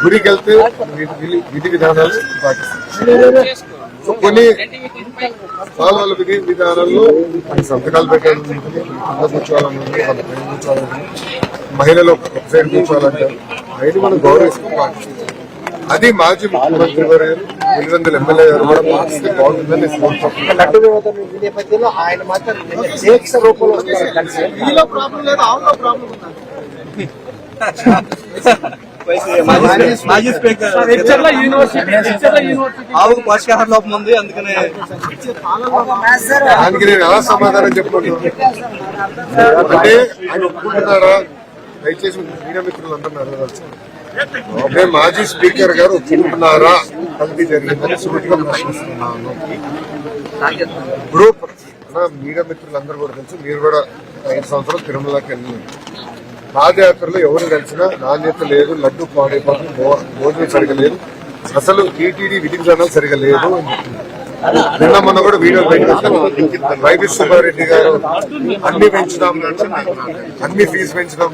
గుడికి వెళ్తే విధి- విధి- విధి విధానాలు పాటిస్తాను సో కొన్ని వాళ్ళ వాళ్ళ విధి విధానాల్లో కొన్ని సంతకాలు పెట్టాలి కింద కూర్చోవాలని వాళ్ళ పైన కూర్చోవాలని. మహిళలు ఒక సైడ్ కూర్చోవాలంటారు అయినా మనం గౌరవిస్తాం పాటిస్తాం అది మాజీ ముఖ్యమంత్రి గారు పులివెందుల ఎమ్మెల్యే గారు కూడా పాటిస్తే బాగుంటుందని ఈ మాజీ స్పీకర్. ఆవుకు పోషకాహార లోపం ఉంది అందుకనే. దానికి నేను ఎలా సమాధానం చెప్పుకుంటున్నాను అంటే ఆయన ఒప్పుకుంటున్నారా? దయచేసి మీడియా మిత్రులు అంటున్నారు అంటే మాజీ స్పీకర్ గారు ఒప్పుకుంటున్నారా? కల్తీ జరిగిందని సూటిగా ప్రశ్నిస్తున్నాను. ఇప్పుడు మీడియా మిత్రులందరూ కూడా తెలుసు. మీరు కూడా ఐదు సంవత్సరాలు తిరుమలకి వెళ్ళినారు పాదయాత్రలో ఎవరు కలిసినా నాణ్యత లేదు లడ్డు పాడైపోతుంది భో- భోజనం సరిగా లేదు అసలు టీటీడీ విధి విధానాలు సరిగా లేదు నిన్న మొన్న కూడా వీడియో బయట వైవి సుబ్బారెడ్డి గారు అన్ని పెంచుదాం అన్ని ఫీజు పెంచుదాం.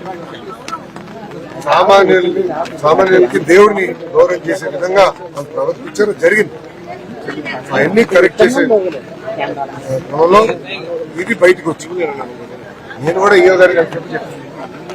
సామాన్యుల్ని సామాన్యులకి దేవుడిని గౌరవం చేసే విధంగా వాళ్ళు ప్రవర్తించడం జరిగింది. అవన్నీ కరెక్ట్ చేసే క్రమంలో ఇది బయటకు వచ్చింది. నేను కూడా ఈయో గారికి చెప్పి చెప్పాను.